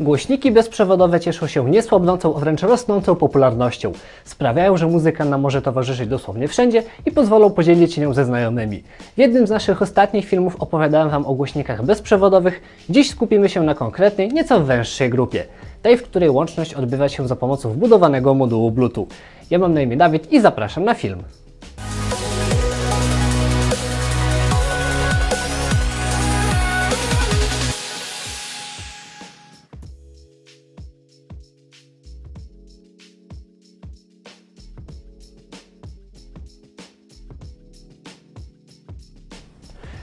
Głośniki bezprzewodowe cieszą się niesłabnącą, a wręcz rosnącą popularnością. Sprawiają, że muzyka nam może towarzyszyć dosłownie wszędzie i pozwolą podzielić się nią ze znajomymi. W jednym z naszych ostatnich filmów opowiadałem Wam o głośnikach bezprzewodowych, dziś skupimy się na konkretnej, nieco węższej grupie. Tej, w której łączność odbywa się za pomocą wbudowanego modułu Bluetooth. Ja mam na imię Dawid i zapraszam na film.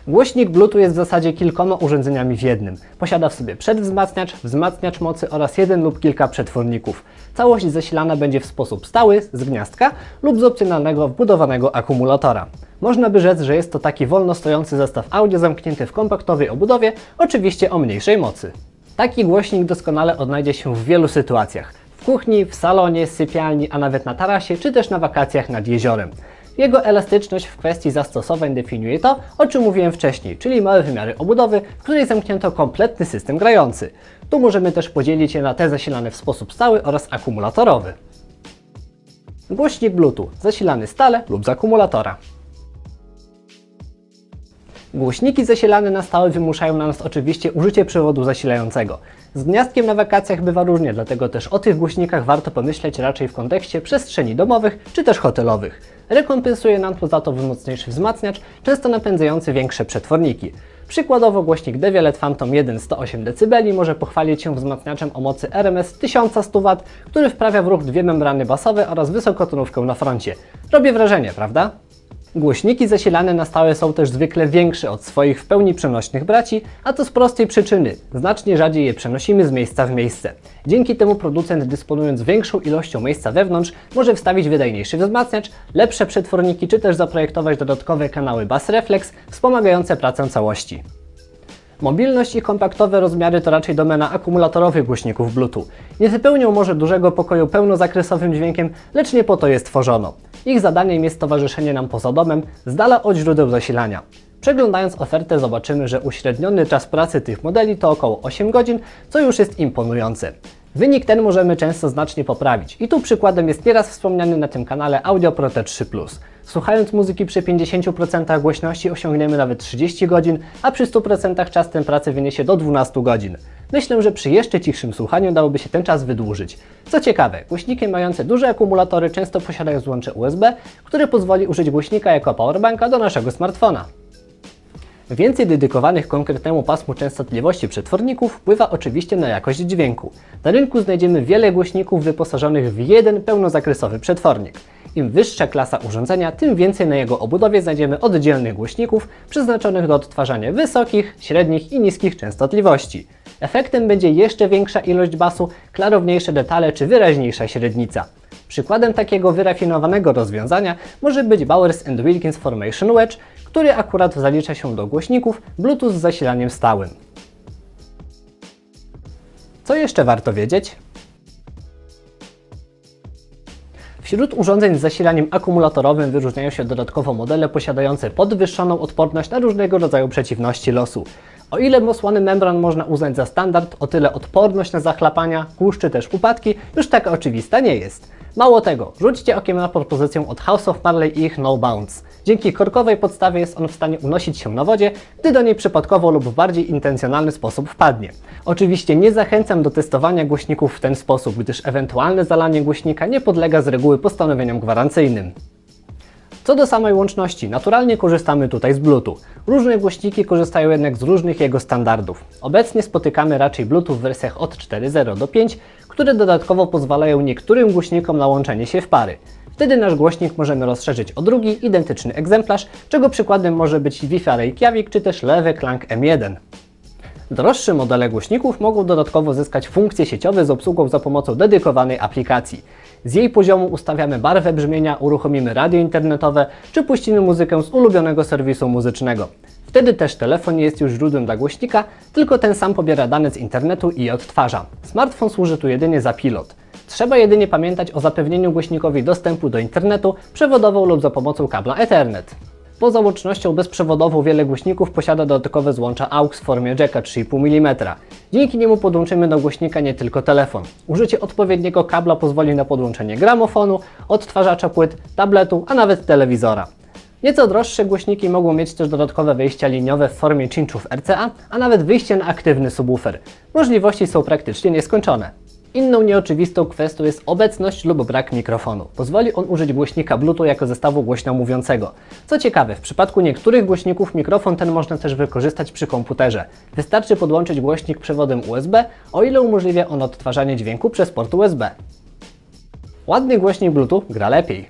Głośnik Bluetooth jest w zasadzie kilkoma urządzeniami w jednym. Posiada w sobie przedwzmacniacz, wzmacniacz mocy oraz jeden lub kilka przetworników. Całość zasilana będzie w sposób stały z gniazdka lub z opcjonalnego wbudowanego akumulatora. Można by rzec, że jest to taki wolno stojący zestaw audio zamknięty w kompaktowej obudowie, oczywiście o mniejszej mocy. Taki głośnik doskonale odnajdzie się w wielu sytuacjach. W kuchni, w salonie, sypialni, a nawet na tarasie, czy też na wakacjach nad jeziorem. Jego elastyczność w kwestii zastosowań definiuje to, o czym mówiłem wcześniej, czyli małe wymiary obudowy, w której zamknięto kompletny system grający. Tu możemy też podzielić je na te zasilane w sposób stały oraz akumulatorowy. Głośnik Bluetooth zasilany stale lub z akumulatora. Głośniki zasilane na stałe wymuszają na nas oczywiście użycie przewodu zasilającego. Z gniazdkiem na wakacjach bywa różnie, dlatego też o tych głośnikach warto pomyśleć raczej w kontekście przestrzeni domowych czy też hotelowych. Rekompensuje nam to za to mocniejszy wzmacniacz, często napędzający większe przetworniki. Przykładowo głośnik Deviolet Phantom 1 108 dB może pochwalić się wzmacniaczem o mocy RMS 1100 W, który wprawia w ruch dwie membrany basowe oraz wysokotonówkę na froncie. Robi wrażenie, prawda? Głośniki zasilane na stałe są też zwykle większe od swoich w pełni przenośnych braci, a to z prostej przyczyny. Znacznie rzadziej je przenosimy z miejsca w miejsce. Dzięki temu producent dysponując większą ilością miejsca wewnątrz może wstawić wydajniejszy wzmacniacz, lepsze przetworniki czy też zaprojektować dodatkowe kanały Bass Reflex wspomagające pracę całości. Mobilność i kompaktowe rozmiary to raczej domena akumulatorowych głośników Bluetooth. Nie wypełnią może dużego pokoju pełnozakresowym dźwiękiem, lecz nie po to je stworzono. Ich zadaniem jest towarzyszenie nam poza domem, z dala od źródeł zasilania. Przeglądając ofertę zobaczymy, że uśredniony czas pracy tych modeli to około 8 godzin, co już jest imponujące. Wynik ten możemy często znacznie poprawić i tu przykładem jest nieraz wspomniany na tym kanale Audio Pro T3 Plus. Słuchając muzyki przy 50% głośności osiągniemy nawet 30 godzin, a przy 100% czas ten pracy wyniesie do 12 godzin. Myślę, że przy jeszcze cichszym słuchaniu dałoby się ten czas wydłużyć. Co ciekawe, głośniki mające duże akumulatory często posiadają złącze USB, które pozwoli użyć głośnika jako powerbanka do naszego smartfona. Więcej dedykowanych konkretnemu pasmu częstotliwości przetworników wpływa oczywiście na jakość dźwięku. Na rynku znajdziemy wiele głośników wyposażonych w jeden pełnozakresowy przetwornik. Im wyższa klasa urządzenia, tym więcej na jego obudowie znajdziemy oddzielnych głośników przeznaczonych do odtwarzania wysokich, średnich i niskich częstotliwości. Efektem będzie jeszcze większa ilość basu, klarowniejsze detale czy wyraźniejsza średnica. Przykładem takiego wyrafinowanego rozwiązania może być Bowers Wilkins Formation Wedge, który akurat zalicza się do głośników Bluetooth z zasilaniem stałym. Co jeszcze warto wiedzieć? Wśród urządzeń z zasilaniem akumulatorowym wyróżniają się dodatkowo modele posiadające podwyższoną odporność na różnego rodzaju przeciwności losu. O ile osłony membran można uznać za standard, o tyle odporność na zachlapania, kurz też upadki już taka oczywista nie jest. Mało tego, rzućcie okiem na propozycję od House of Marley i ich No Bounce. Dzięki korkowej podstawie jest on w stanie unosić się na wodzie, gdy do niej przypadkowo lub w bardziej intencjonalny sposób wpadnie. Oczywiście nie zachęcam do testowania głośników w ten sposób, gdyż ewentualne zalanie głośnika nie podlega z reguły postanowieniom gwarancyjnym. Co do samej łączności, naturalnie korzystamy tutaj z Bluetooth. Różne głośniki korzystają jednak z różnych jego standardów. Obecnie spotykamy raczej Bluetooth w wersjach od 4.0 do 5, które dodatkowo pozwalają niektórym głośnikom na łączenie się w pary. Wtedy nasz głośnik możemy rozszerzyć o drugi, identyczny egzemplarz, czego przykładem może być Wi-Fi Reykjavik czy też Lewy Klang M1. Droższe modele głośników mogą dodatkowo zyskać funkcje sieciowe z obsługą za pomocą dedykowanej aplikacji. Z jej poziomu ustawiamy barwę brzmienia, uruchomimy radio internetowe czy puścimy muzykę z ulubionego serwisu muzycznego. Wtedy też telefon nie jest już źródłem dla głośnika, tylko ten sam pobiera dane z internetu i je odtwarza. Smartfon służy tu jedynie za pilot. Trzeba jedynie pamiętać o zapewnieniu głośnikowi dostępu do internetu przewodową lub za pomocą kabla Ethernet. Poza łącznością bezprzewodową wiele głośników posiada dodatkowe złącza AUX w formie jacka 3,5 mm. Dzięki niemu podłączymy do głośnika nie tylko telefon. Użycie odpowiedniego kabla pozwoli na podłączenie gramofonu, odtwarzacza płyt, tabletu, a nawet telewizora. Nieco droższe głośniki mogą mieć też dodatkowe wyjścia liniowe w formie cinczów RCA, a nawet wyjście na aktywny subwoofer. Możliwości są praktycznie nieskończone. Inną nieoczywistą kwestią jest obecność lub brak mikrofonu. Pozwoli on użyć głośnika Bluetooth jako zestawu głośno mówiącego. Co ciekawe, w przypadku niektórych głośników mikrofon ten można też wykorzystać przy komputerze. Wystarczy podłączyć głośnik przewodem USB, o ile umożliwia on odtwarzanie dźwięku przez port USB. Ładny głośnik Bluetooth gra lepiej.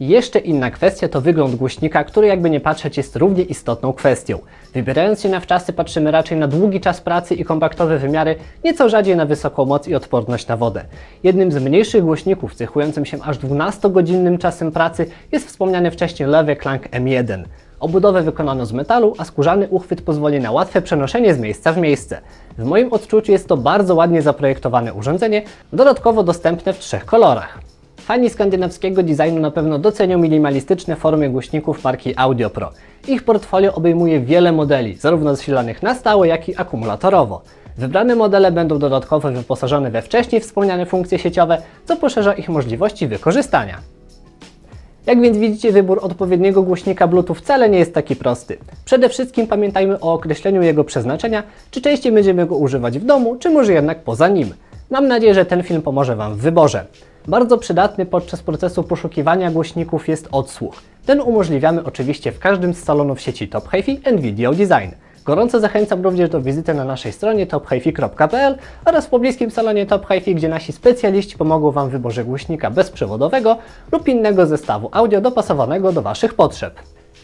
Jeszcze inna kwestia to wygląd głośnika, który jakby nie patrzeć jest równie istotną kwestią. Wybierając się na wczasy patrzymy raczej na długi czas pracy i kompaktowe wymiary, nieco rzadziej na wysoką moc i odporność na wodę. Jednym z mniejszych głośników cechującym się aż 12-godzinnym czasem pracy jest wspomniany wcześniej Lewy Clank M1. Obudowę wykonano z metalu, a skórzany uchwyt pozwoli na łatwe przenoszenie z miejsca w miejsce. W moim odczuciu jest to bardzo ładnie zaprojektowane urządzenie, dodatkowo dostępne w trzech kolorach. Fani skandynawskiego designu na pewno docenią minimalistyczne formy głośników marki Audio Pro. Ich portfolio obejmuje wiele modeli, zarówno zasilanych na stałe, jak i akumulatorowo. Wybrane modele będą dodatkowo wyposażone we wcześniej wspomniane funkcje sieciowe, co poszerza ich możliwości wykorzystania. Jak więc widzicie, wybór odpowiedniego głośnika Bluetooth wcale nie jest taki prosty. Przede wszystkim pamiętajmy o określeniu jego przeznaczenia, czy częściej będziemy go używać w domu, czy może jednak poza nim. Mam nadzieję, że ten film pomoże Wam w wyborze. Bardzo przydatny podczas procesu poszukiwania głośników jest odsłuch. Ten umożliwiamy oczywiście w każdym z salonów sieci Top Hi-Fi and Video Design. Gorąco zachęcam również do wizyty na naszej stronie tophifi.pl oraz w pobliskim salonie Top Hi-Fi, gdzie nasi specjaliści pomogą Wam w wyborze głośnika bezprzewodowego lub innego zestawu audio dopasowanego do Waszych potrzeb.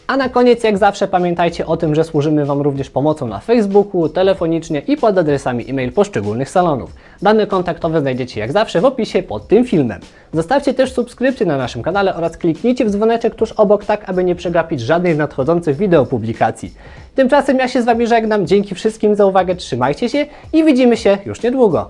A na koniec, jak zawsze, pamiętajcie o tym, że służymy Wam również pomocą na Facebooku, telefonicznie i pod adresami e-mail poszczególnych salonów. Dane kontaktowe znajdziecie jak zawsze w opisie pod tym filmem. Zostawcie też subskrypcję na naszym kanale oraz kliknijcie w dzwoneczek tuż obok, tak aby nie przegapić żadnej z nadchodzących wideopublikacji. Tymczasem ja się z Wami żegnam, dzięki wszystkim za uwagę, trzymajcie się i widzimy się już niedługo.